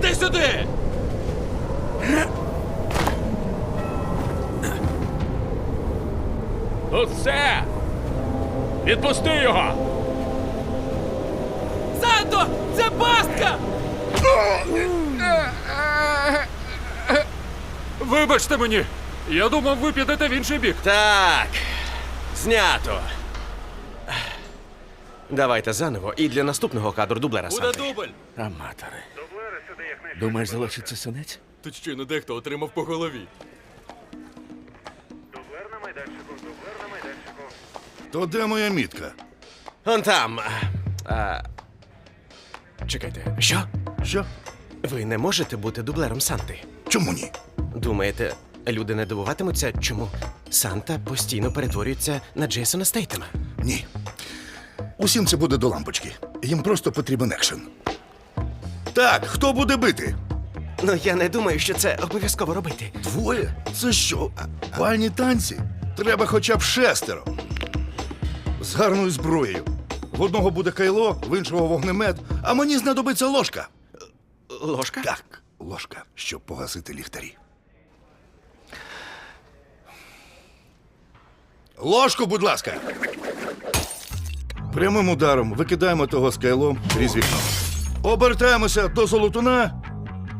Іди сюди! Все! Відпусти його! Санто! Це пастка! Вибачте мені! Я думав, ви підете в інший бік. Так. Знято. Давайте заново і для наступного кадру дублера Буде Санти. дубль! Аматори. Думаєш, залишиться синець? Тут щойно дехто отримав по голові. Дублер на майданчику, дублер на майданчику. То де моя мітка? Он там. А... Чекайте, що? Що? Ви не можете бути дублером Санти. Чому ні? Думаєте, люди не дивуватимуться, чому Санта постійно перетворюється на Джейсона Стейтема? Ні. Усім це буде до лампочки. Їм просто потрібен екшен. Так, хто буде бити? Ну я не думаю, що це обов'язково робити. Двоє? Це що? Бальні танці? Треба хоча б шестеро. З гарною зброєю. В одного буде кайло, в іншого вогнемет, а мені знадобиться ложка. Ложка? Так, ложка, щоб погасити ліхтарі. Ложку, будь ласка. Прямим ударом викидаємо того з кайлом крізь вікно. Обертаємося до золотуна,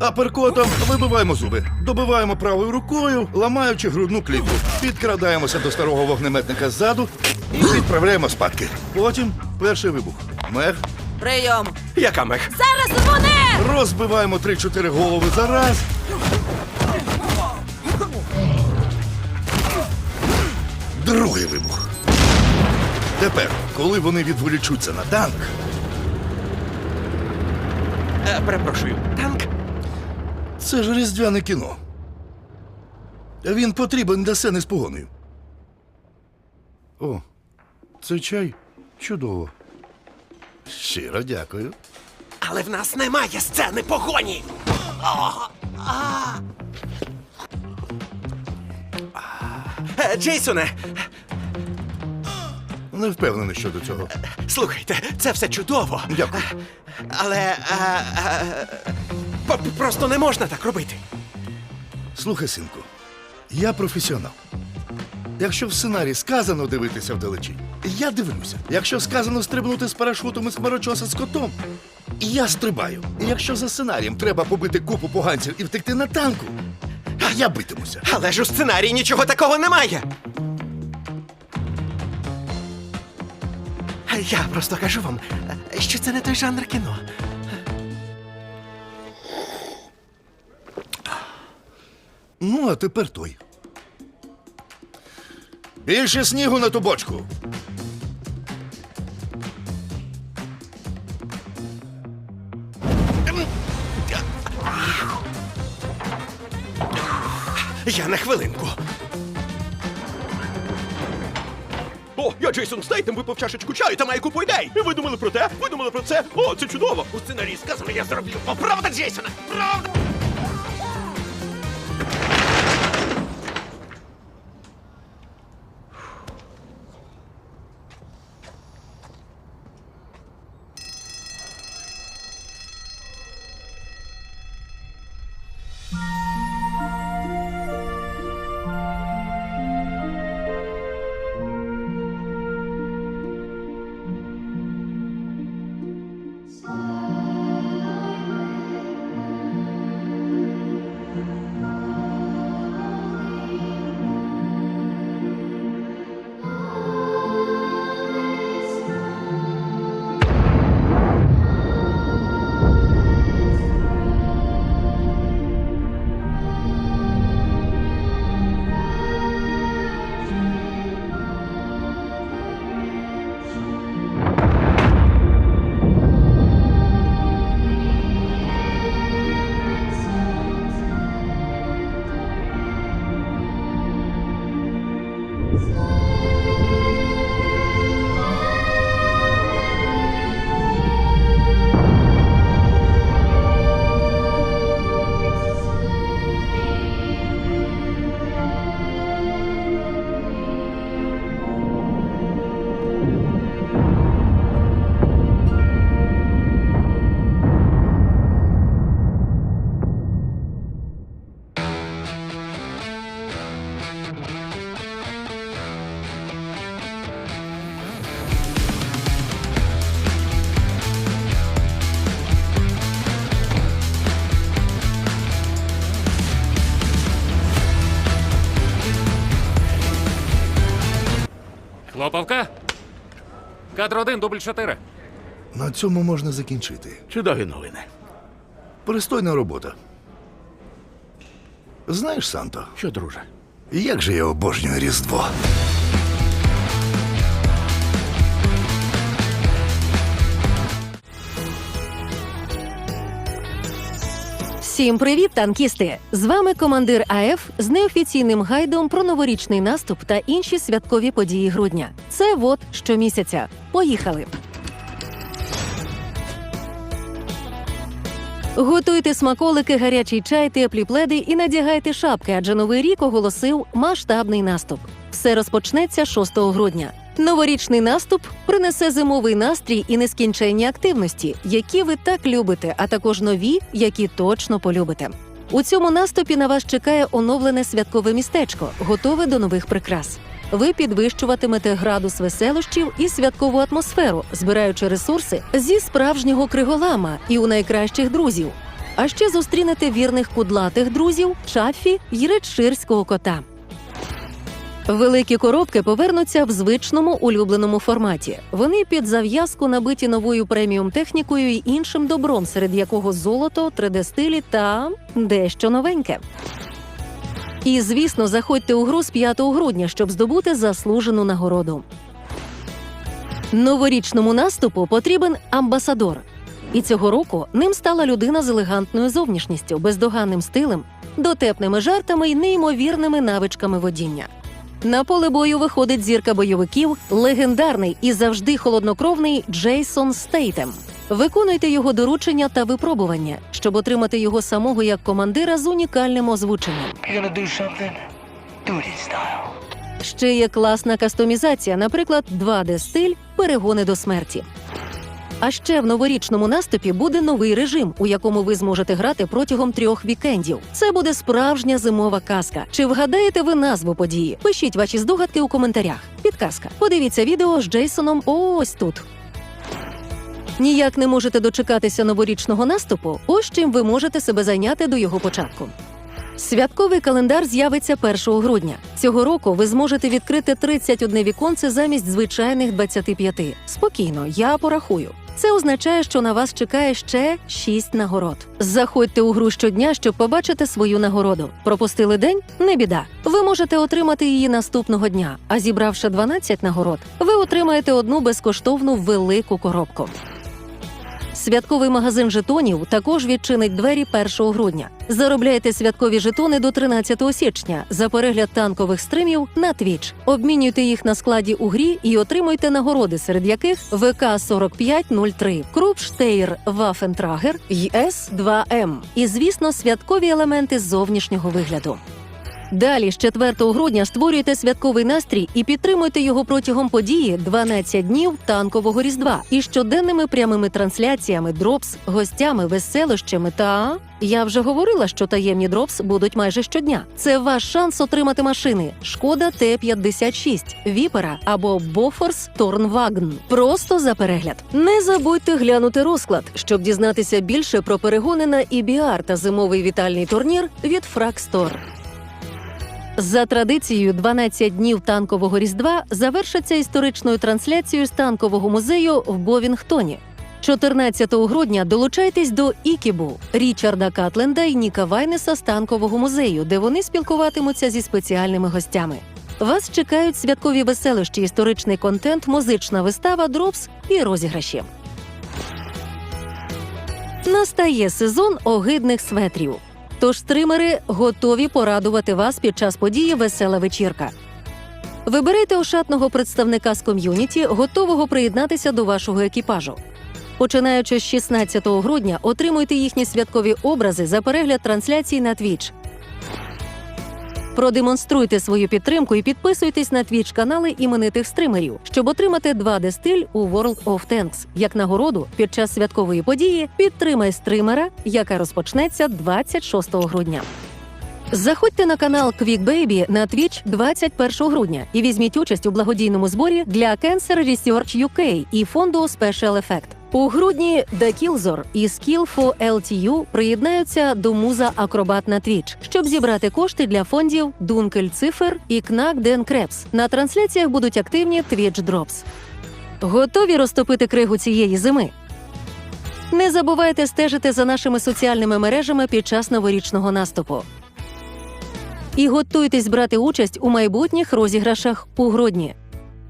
а перкотом вибиваємо зуби. Добиваємо правою рукою, ламаючи грудну клітку. Підкрадаємося до старого вогнеметника ззаду і відправляємо спадки. Потім перший вибух. Мех. Прийом! Яка мех? Зараз вони! Розбиваємо 3-4 голови за раз. Другий вибух. Тепер, коли вони відволічуться на танк, Е, перепрошую, танк? це ж різдвяне кіно. Він потрібен для сцени з погоною. О, це чай чудово. Щиро дякую. Але в нас немає сцени погоні. О, а. Е, Джейсоне, Не впевнений щодо цього. слухайте, це все чудово. Дякую. Але е, е, п- просто не можна так робити. Слухай, синку, я професіонал. Якщо в сценарії сказано дивитися вдалечі, я дивлюся. Якщо сказано стрибнути з парашутом і смарочоса з котом, я стрибаю. І якщо за сценарієм треба побити купу поганців і втекти на танку, я битимуся. Але ж у сценарії нічого такого немає. Я просто кажу вам, що це не той жанр кіно. Ну, а тепер той. Більше снігу на ту бочку. Я на хвилинку. Джейсон Стейтем випив чашечку чаю та маю купу ідей. Ви думали про те? Ви думали про це? О, це чудово. У сценарії сказано, я зроблю. О, правда, Джейсона? Правда? Копавка. Кадр один, дубль 4. На цьому можна закінчити. Чудові новини. Пристойна робота. Знаєш, Санто, Що, друже? як же я обожнюю Різдво. Всім привіт, танкісти! З вами командир АФ з неофіційним гайдом про новорічний наступ та інші святкові події грудня. Це вот щомісяця. Поїхали! Готуйте смаколики, гарячий чай, теплі пледи і надягайте шапки, адже новий рік оголосив масштабний наступ. Все розпочнеться 6 грудня. Новорічний наступ принесе зимовий настрій і нескінченні активності, які ви так любите, а також нові, які точно полюбите. У цьому наступі на вас чекає оновлене святкове містечко, готове до нових прикрас. Ви підвищуватимете градус веселощів і святкову атмосферу, збираючи ресурси зі справжнього криголама і у найкращих друзів. А ще зустрінете вірних кудлатих друзів, чафі й редширського кота. Великі коробки повернуться в звичному улюбленому форматі. Вони під зав'язку набиті новою преміум технікою і іншим добром, серед якого золото, 3D-стилі та дещо новеньке. І, звісно, заходьте у гру з 5 грудня, щоб здобути заслужену нагороду. Новорічному наступу потрібен амбасадор. І цього року ним стала людина з елегантною зовнішністю, бездоганним стилем, дотепними жартами й неймовірними навичками водіння. На поле бою виходить зірка бойовиків, легендарний і завжди холоднокровний Джейсон Стейтем. Виконуйте його доручення та випробування, щоб отримати його самого як командира з унікальним озвученням. Ще є класна кастомізація, наприклад, 2D-стиль перегони до смерті. А ще в новорічному наступі буде новий режим, у якому ви зможете грати протягом трьох вікендів. Це буде справжня зимова казка. Чи вгадаєте ви назву події? Пишіть ваші здогадки у коментарях. Підказка. Подивіться відео з Джейсоном ось тут. Ніяк не можете дочекатися новорічного наступу. Ось чим ви можете себе зайняти до його початку. Святковий календар з'явиться 1 грудня. Цього року ви зможете відкрити 31 віконце замість звичайних 25. Спокійно, я порахую. Це означає, що на вас чекає ще 6 нагород. Заходьте у гру щодня, щоб побачити свою нагороду. Пропустили день? Не біда. Ви можете отримати її наступного дня. А зібравши 12 нагород, ви отримаєте одну безкоштовну велику коробку. Святковий магазин жетонів також відчинить двері 1 грудня. Заробляйте святкові жетони до 13 січня за перегляд танкових стримів на Twitch. Обмінюйте їх на складі у грі і отримуйте нагороди, серед яких ВК 4503, Крупштейр Вафентрагер й С2М. І, звісно, святкові елементи зовнішнього вигляду. Далі з 4 грудня створюйте святковий настрій і підтримуйте його протягом події 12 днів танкового різдва і щоденними прямими трансляціями, дропс, гостями, веселощами та я вже говорила, що таємні дропс будуть майже щодня. Це ваш шанс отримати машини Шкода Т-56, Віпера або Бофорс Торнвагн. Просто за перегляд. Не забудьте глянути розклад, щоб дізнатися більше про перегони на EBR та зимовий вітальний турнір від Fragstore. За традицією, 12 днів танкового різдва завершаться історичною трансляцією з танкового музею в Бовінгтоні. 14 грудня долучайтесь до Ікібу Річарда Катленда і Ніка Вайнеса з танкового музею, де вони спілкуватимуться зі спеціальними гостями. Вас чекають святкові веселощі, історичний контент, музична вистава, дропс і розіграші. Настає сезон огидних светрів. Тож стримери готові порадувати вас під час події Весела вечірка. Вибирайте ошатного представника з ком'юніті, готового приєднатися до вашого екіпажу. Починаючи з 16 грудня, отримуйте їхні святкові образи за перегляд трансляцій на Twitch. Продемонструйте свою підтримку і підписуйтесь на Twitch канали іменитих стримерів, щоб отримати 2D стиль у World of Tanks. Як нагороду під час святкової події підтримай стримера, яка розпочнеться 26 грудня. Заходьте на канал Quick Baby на Twitch 21 грудня і візьміть участь у благодійному зборі для Cancer Research UK і фонду Special Effect. У грудні The і Skillful LTU приєднаються до муза Акробат на Twitch, щоб зібрати кошти для фондів Дункель Цифер і Кнак Ден Крепс. На трансляціях будуть активні Twitch Drops. Готові розтопити кригу цієї зими? Не забувайте стежити за нашими соціальними мережами під час новорічного наступу. І готуйтесь брати участь у майбутніх розіграшах у грудні.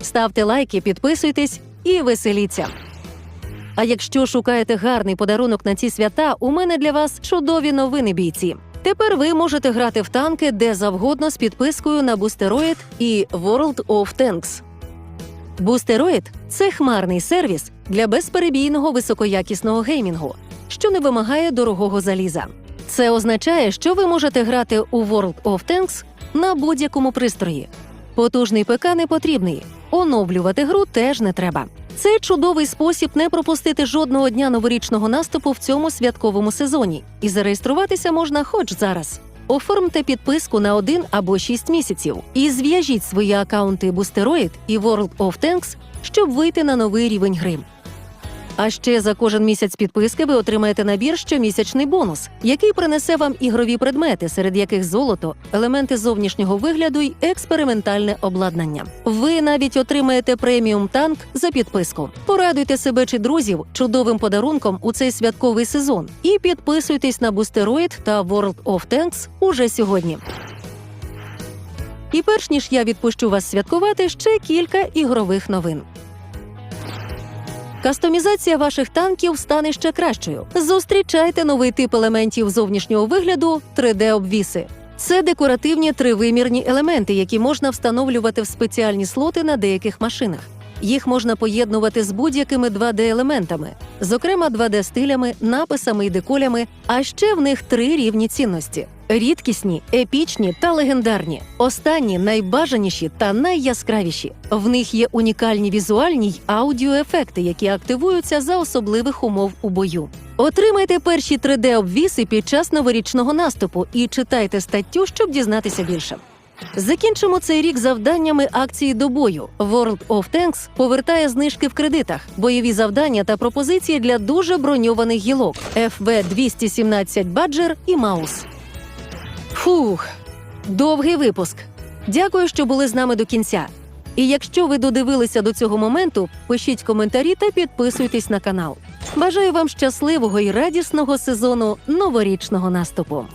Ставте лайки, підписуйтесь і веселіться. А якщо шукаєте гарний подарунок на ці свята, у мене для вас чудові новини бійці. Тепер ви можете грати в танки де завгодно з підпискою на Boosteroid і World of Tanks. Boosteroid – це хмарний сервіс для безперебійного високоякісного геймінгу, що не вимагає дорогого заліза. Це означає, що ви можете грати у World of Tanks на будь-якому пристрої. Потужний ПК не потрібний, оновлювати гру теж не треба. Це чудовий спосіб не пропустити жодного дня новорічного наступу в цьому святковому сезоні, і зареєструватися можна хоч зараз. Оформте підписку на один або шість місяців і зв'яжіть свої акаунти Boosteroid і World of Tanks, щоб вийти на новий рівень гри. А ще за кожен місяць підписки ви отримаєте набір щомісячний бонус, який принесе вам ігрові предмети, серед яких золото, елементи зовнішнього вигляду й експериментальне обладнання. Ви навіть отримаєте преміум танк за підписку. Порадуйте себе чи друзів чудовим подарунком у цей святковий сезон і підписуйтесь на Boosteroid та World of Tanks уже сьогодні. І перш ніж я відпущу вас святкувати, ще кілька ігрових новин. Кастомізація ваших танків стане ще кращою. Зустрічайте новий тип елементів зовнішнього вигляду 3D-обвіси. Це декоративні тривимірні елементи, які можна встановлювати в спеціальні слоти на деяких машинах. Їх можна поєднувати з будь-якими 2D-елементами, зокрема 2D-стилями, написами і деколями. А ще в них три рівні цінності: рідкісні, епічні та легендарні. Останні найбажаніші та найяскравіші. В них є унікальні візуальні й аудіоефекти, які активуються за особливих умов у бою. Отримайте перші 3D-обвіси під час новорічного наступу і читайте статтю, щоб дізнатися більше. Закінчимо цей рік завданнями акції до бою. World of Tanks повертає знижки в кредитах, бойові завдання та пропозиції для дуже броньованих гілок FV 217 Badger і Маус. Фух, довгий випуск. Дякую, що були з нами до кінця. І якщо ви додивилися до цього моменту, пишіть коментарі та підписуйтесь на канал. Бажаю вам щасливого і радісного сезону новорічного наступу.